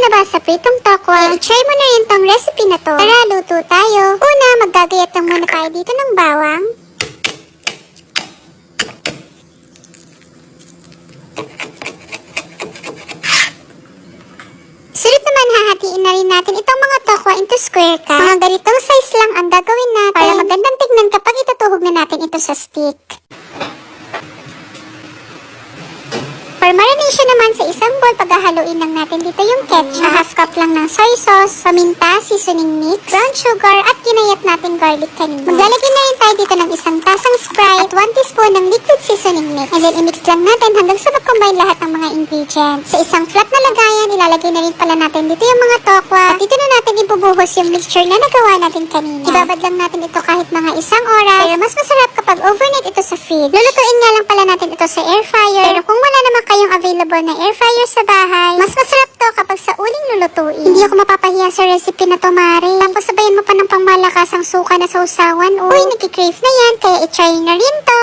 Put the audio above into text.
na ba sa pritong tokwa? I-try mo na rin tong recipe na to. Tara, luto tayo. Una, maggagayat lang muna tayo dito ng bawang. Sunod naman hahatiin na rin natin itong mga tokwa into square cup. Mga ganitong size lang ang gagawin natin para magandang tignan kapag itutuhog na natin ito sa stick. For marination naman sa isang bowl, paghahaluin lang natin dito yung ketchup. A half cup lang ng soy sauce, paminta, seasoning mix, brown sugar, at kinayat natin garlic kanina. Maglalagay na rin tayo dito ng isang tasang Sprite at 1 teaspoon ng liquid seasoning mix. And then i-mix lang natin hanggang sa mag-combine lahat ng mga ingredients. Sa isang flat na lagayan, ilalagay na rin pala natin dito yung mga tokwa. At dito na natin ibubuhos yung mixture na nagawa natin kanina. Ibabad lang natin ito kahit mga isang oras. Pero mas masarap kapag overnight ito sa fridge. Lulutuin nga lang pala natin ito sa air fryer. Pero kung available na air fryer sa bahay, mas masarap to kapag sa uling lulutuin. Hindi ako mapapahiya sa recipe na to, Mare. Tapos sabayan mo pa ng pangmalakas ang suka na sa usawan. Uy, nakikrave na yan, kaya i-try na rin to.